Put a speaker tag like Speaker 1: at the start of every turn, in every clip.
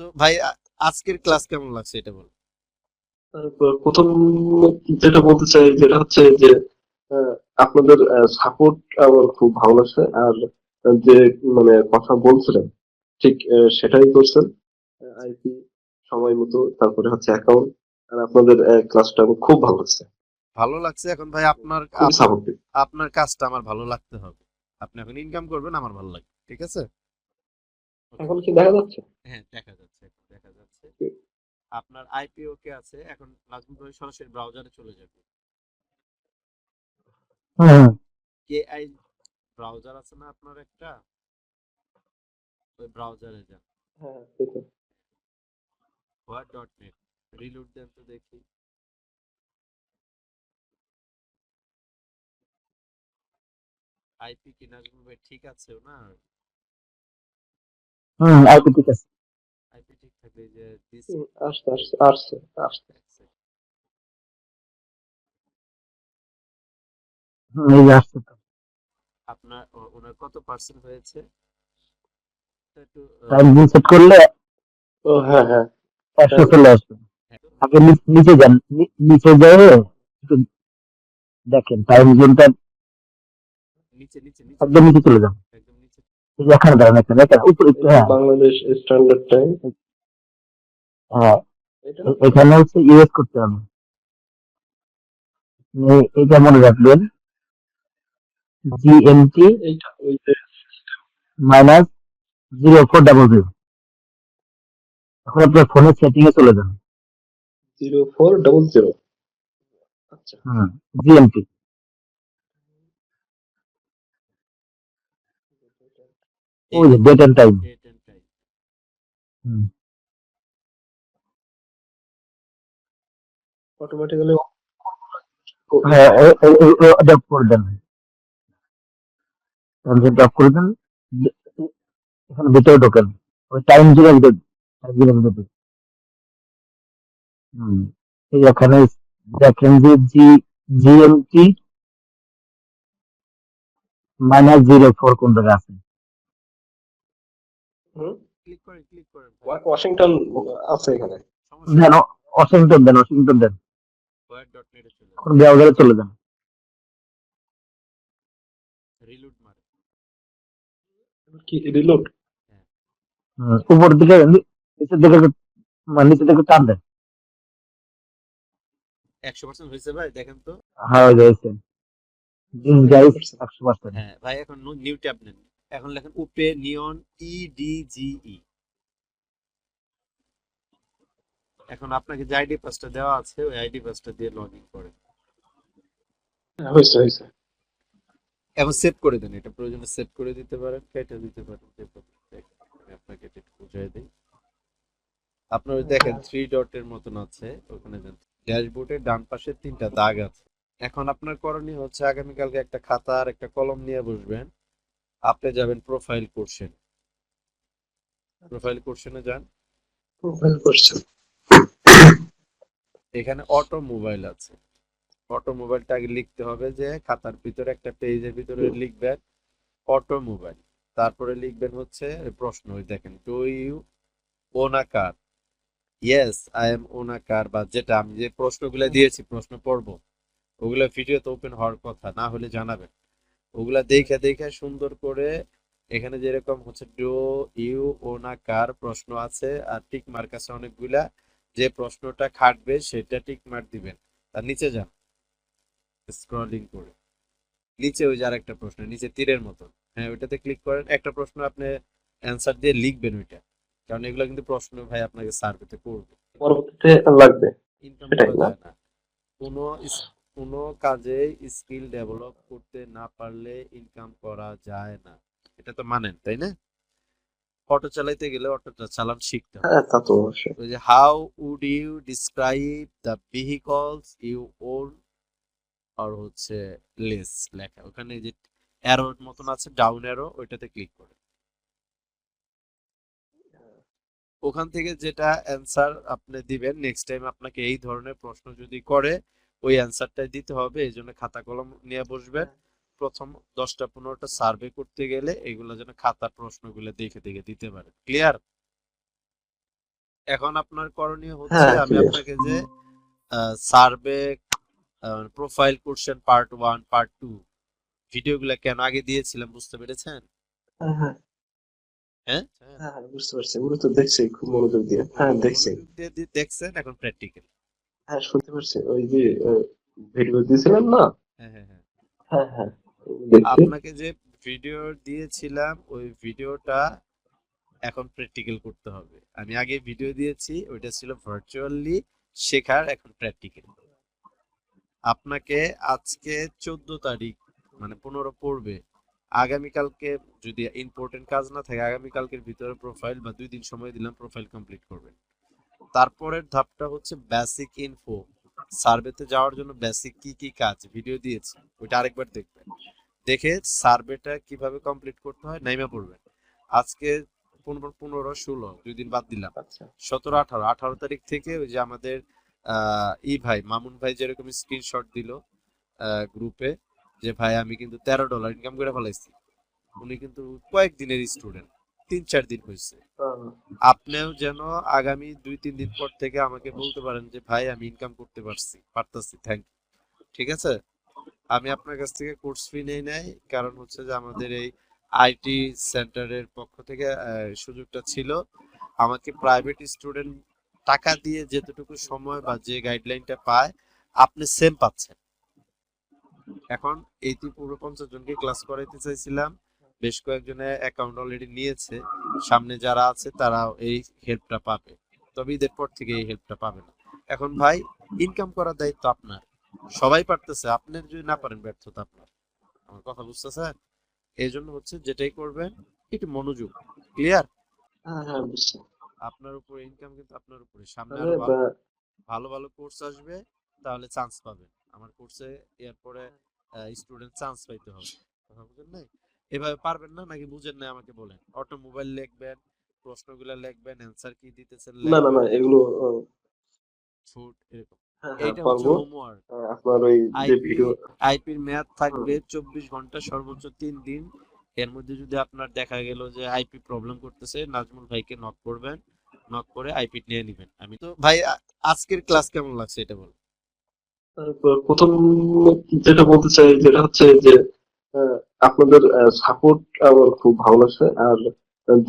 Speaker 1: তো ভাই আজকের ক্লাস কেমন লাগছে এটা বল?
Speaker 2: প্রথম যেটা বলতে চাই যেটা হচ্ছে যে আপনাদের সাপোর্ট আমার খুব ভালো লাগছে। আর যে মানে কথা বলছিলেন ঠিক সেটাই করছেন। আইপি সময় মতো তারপরে হচ্ছে অ্যাকাউন্ট আর আপনাদের ক্লাসটা আমার খুব ভালো লাগছে।
Speaker 1: ভালো লাগছে এখন ভাই আপনার আপনার কাজটা আমার ভালো লাগতে হবে। আপনি এখন ইনকাম করবেন আমার ভালো লাগবে ঠিক আছে?
Speaker 2: এখন কি দেখা যাচ্ছে?
Speaker 1: হ্যাঁ দেখা যাচ্ছে দেখা যাচ্ছে। আপনার আইপিও কে আছে এখন নাজমুল ভাই সরাসরি ব্রাউজারে চলে যাবে।
Speaker 3: হুম
Speaker 1: কে আই ব্রাউজার আছে না আপনার একটা? ওই ব্রাউজারে যান।
Speaker 2: হ্যাঁ ঠিক আছে।
Speaker 1: হোয়াট ডট নেট রিলোড দেন তো দেখি। আইপি কি নাজমুল ভাই ঠিক আছে না?
Speaker 3: হুম আইপি ঠিক আছে।
Speaker 1: আইপি ঠিক থাকলে যে
Speaker 2: আসছে আসছে আসছে আসছে।
Speaker 3: হুম এই আসছে তো।
Speaker 1: আপনার ওনার কত পার্সেন্ট হয়েছে? একটু
Speaker 3: টাইম সেট করলে
Speaker 2: ও হ্যাঁ হ্যাঁ।
Speaker 3: একশো চলে আসবে।
Speaker 1: হ্যাঁ,
Speaker 3: আগে নিচে যান নিচে একটু দেখেন টাইম জোনটা
Speaker 1: নিচে নিচে নিচে।
Speaker 3: একদম নিচে চলে যান এখানে দাঁড়ান এখানে এখানে উপরে হ্যাঁ।
Speaker 2: বাংলাদেশ স্ট্যান্ডার্ড টাইম
Speaker 3: হ্যাঁ এখানে হচ্ছে ইউএস করতে হবে। এটা মনে রাখবেন G M T minus zero four double zero এখন আপনার ফোনের সেটিং এ চলে যান।
Speaker 2: জিরো ফোর ডবল জিরো আচ্ছা।
Speaker 3: হুম জিএমটি ওই যে date and time
Speaker 1: time
Speaker 3: hmm
Speaker 2: automatically
Speaker 3: হ্যাঁ ড্রপ করে দেন। ড্রপ করে দেন দে- এখানে ভিতরে ঢোকেন। ওই টাইম জোনের ভিতরে টাইম জোনের ভিতরে হুম এখানে দেখেন যে G G M T minus zero four কোন জায়গায় আছে?
Speaker 1: ক্লিক করেন ক্লিক করেন
Speaker 2: ওয়াশিংটন আছে এখানে।
Speaker 3: দেন ওয়াশিংটন দেন ওয়াশিংটন দেন। এখন ব্রাউজারে চলে যান।
Speaker 1: রিলোড মারে।
Speaker 2: কি রিলোড
Speaker 3: উপর দিকে নিচের দিকে একটু- মানে নিচের দিকে টান দেন।
Speaker 1: একশো পার্সেন্ট হয়েছে ভাই দেখেন তো।
Speaker 3: হ্যাঁ হয়েছে গাইস একশো পার্সেন্ট
Speaker 1: হ্যাঁ ভাই এখন নিউ ট্যাব নেন। এখন লেখেন উপে নিয়ন ই ডি জি ই এখন আপনাকে যে আইডি পাসটা দেওয়া আছে ওই আইডি পাসটা দিয়ে লগ ইন করেন এখন সেভ করে দেন এটা প্রয়োজনে সেভ করে দিতে পারেন কেটে দিতে পারেন আপনাকে এটা বুঝাই দিই। আপনার দেখেন থ্রি ডটের মতন আছে ওখানে যান ড্যাশবোর্ডের ডান পাশে তিনটা দাগ আছে। এখন আপনার করণীয় হচ্ছে আগামীকালকে একটা খাতা আর একটা কলম নিয়ে বসবেন। আপনি যাবেন প্রোফাইল কোর্সেন প্রোফাইল কোর্সেনে যান।
Speaker 2: প্রোফাইল করছে
Speaker 1: এখানে অটো মোবাইল আছে। অটো মোবাইলটা আগে লিখতে হবে যে খাতার ভিতরে একটা পেজের ভিতরে লিখবেন অটো মোবাইল তারপরে লিখবেন হচ্ছে প্রশ্ন ওই দেখেন do you own a car yes I am own a car বা যেটা আমি যে প্রশ্নগুলো দিয়েছি প্রশ্ন পড়ব ওগুলো ভিডিওতে ওপেন হওয়ার কথা না হলে জানাবেন। ওগুলা দেখে দেখে সুন্দর করে এখানে যেরকম হচ্ছে do you own a car প্রশ্ন আছে আর টিক মার্ক আছে অনেকগুলা যে প্রশ্নটা খাটবে সেটা টিক মার্ক দিবেন। তার নিচে যান। স্ক্রলিং করে। নিচে ওই যে আরেকটা প্রশ্ন নিচে তীরের মতো হ্যাঁ ওইটাতে ক্লিক করেন। একটা প্রশ্ন আপনি অ্যান্সার দিয়ে লিখবেন ওইটা। কারণ এগুলো কিন্তু প্রশ্ন ভাই আপনাকে সার্ভেতে করবে।
Speaker 2: পরবর্তীতে লাগবে।
Speaker 1: ইনকাম করা
Speaker 2: না?
Speaker 1: যায় না। কোনো কোনো কাজে স্কিল ডেভেলপ করতে না পারলে ইনকাম করা যায় না। এটা তো মানেন তাই না? অটো চালাইতে গেলে অটোটা চালান শিখতে হবে।
Speaker 2: হ্যাঁ তা তো অবশ্যই।
Speaker 1: যে how would you describe the vehicles you own আর হচ্ছে লেস লেখা। ওখানে যে অ্যারোর মতন আছে ডাউন অ্যারো ওইটাতে ক্লিক করে। ওখান থেকে যেটা অ্যান্সার আপনি দিবেন নেক্সট টাইম আপনাকে এই ধরনের প্রশ্ন যদি করে ওই অ্যান্সারটাই দিতে হবে এই জন্য খাতা কলম নিয়ে বসবেন। প্রথম দশটা পনেরোটা সার্ভে করতে গেলে এগুলো যেন খাতার প্রশ্নগুলো দেখে দেখে দিতে পারে ক্লিয়ার এখন আপনার করণীয় হচ্ছে
Speaker 2: হ্যাঁ,
Speaker 1: আমি আপনাকে যে survey profile question part one part two ভিডিওগুলো কেন আগে দিয়েছিলাম বুঝতে পেরেছেন?
Speaker 2: হ্যাঁ হ্যাঁ।
Speaker 1: হ্যাঁ?
Speaker 2: হ্যাঁ হ্যাঁ, বুঝতে পারছি। এগুলো তো দেখছি খুব মনোযোগ দিয়ে। হ্যাঁ দেখছি।
Speaker 1: দেখছেন? এখন প্র্যাকটিক্যাল
Speaker 2: হ্যাঁ শুনতে পারছি। ওই যে ভিডিও দিয়েছিলেন না?
Speaker 1: হ্যাঁ হ্যাঁ হ্যাঁ। আপনাকে যে ভিডিও দিয়েছিলাম ওই ভিডিওটা এখন প্র্যাকটিক্যাল করতে হবে। আমি আগে ভিডিও দিয়েছি ওইটা ছিল ভার্চুয়ালি শেখার এখন প্র্যাকটিক্যাল আপনাকে আজকে চোদ্দ তারিখ মানে পনেরো পড়বে। আগামীকালকে যদি ইম্পর্টেন্ট কাজ না থাকে আগামীকালকের ভিতরে প্রোফাইল বা দুই দিন সময় দিলাম প্রোফাইল কমপ্লিট করবেন। তারপরের ধাপটা হচ্ছে বেসিক ইনফো সার্ভেতে যাওয়ার জন্য বেসিক কি কি কাজ? ভিডিও দিয়েছি। ওইটা আরেকবার দেখবেন। দেখে সার্ভেটা কীভাবে কমপ্লিট করতে হয় নাইমা পড়বেন আজকে পনেরো পনেরো ষোলো দুই দিন বাদ দিলাম।
Speaker 2: আচ্ছা।
Speaker 1: সতেরো আঠারো আঠারো তারিখ থেকে ওই যে আমাদের আহ, ই ভাই মামুন ভাই যেরকম স্ক্রিনশট দিল গ্রুপে যে ভাই আমি কিন্তু তেরো ডলার ইনকাম করে ফেলাইছি। উনি কিন্তু কয়েকদিনের স্টুডেন্ট তিন চার দিন হয়েছে। আপনিও যেন আগামী দুই তিন দিন পর থেকে আমাকে বলতে পারেন যে ভাই আমি ইনকাম করতে পারছি পারতাছি থ্যাংক ঠিক আছে? আমি আপনার কাছ থেকে কোর্স ফি নেই নাই কারণ হচ্ছে যে আমাদের এই আইটি সেন্টারের পক্ষ থেকে সুযোগটা ছিল। আমাকে প্রাইভেট স্টুডেন্ট টাকা দিয়ে যেতটুকু সময় বা যে গাইডলাইনটা পায় আপনি সেম পাচ্ছেন। এখন এই পূর্ব পঞ্চাশ জনকে ক্লাস করাইতে চাইছিলাম। বেশ কয়েকজনে অ্যাকাউন্ট অলরেডি নিয়েছে। সামনে যারা আছে তারা এই হেল্পটা পাবে। তবে ঈদের পর থেকে এই হেল্পটা পাবে না। এখন ভাই ইনকাম করার দায়িত্ব আপনার। সবাই পারতেছে আপনি যদি না পারেন ব্যর্থতা আপনার। আমার কথা বুঝতেছেন এই জন্য হচ্ছে যেটাই করবেন একটু মনোযোগ। ক্লিয়ার
Speaker 2: হ্যাঁ হ্যাঁ
Speaker 1: আপনার উপরে ইনকাম কিন্তু আপনার উপরে। সামনে আরও ভালো- ভালো ভালো কোর্স আসবে তাহলে চান্স পাবেন। আমার কোর্সে এরপরে স্টুডেন্ট চান্স পাইতে হবে। কথা বুঝেন নাই? এভাবে পারবেন না? নাকি বুঝেন না আমাকে বলেন? অটোমোবাইল লিখবেন প্রশ্নগুলো লিখবেন অ্যান্সার কি দিতেছেন
Speaker 2: না না না এগুলো
Speaker 1: ফুড এরকম।
Speaker 2: হ্যাঁ হ্যাঁ
Speaker 1: এইটা হচ্ছে হোমওয়ার্ক
Speaker 2: আপনার ওই যে
Speaker 1: আইপি
Speaker 2: ভিডিও
Speaker 1: আইপির মেয়াদ থাকবে চব্বিশ ঘণ্টা সর্বোচ্চ দিন। এর মধ্যে যদি আপনার দেখা গেল যে আইপি প্রবলেম করতেছে নাজমুল ভাইকে নক করবেন নক করে আইপি নিয়ে নেবেন। আমি তো ভাই আজকের ক্লাস কেমন লাগছে এটা বল
Speaker 2: প্রথম যেটা বলতে চাই যেটা হচ্ছে যে আপনাদের সাপোর্ট আমার খুব ভালো লাগছে। আর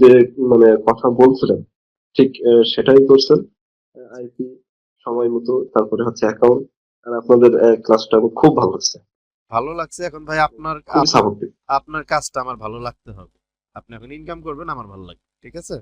Speaker 2: যে মানে কথা বলছিলেন ঠিক সেটাই করছেন। আইপি সময় মতো তারপরে হচ্ছে অ্যাকাউন্ট আর আপনাদের ক্লাসটা আমার খুব ভালো লাগছে।
Speaker 1: ভালো লাগছে এখন ভাই আপনার আপনার কাজটা আমার ভালো লাগতে হবে। আপনি এখন ইনকাম করবেন আমার ভালো লাগবে ঠিক আছে?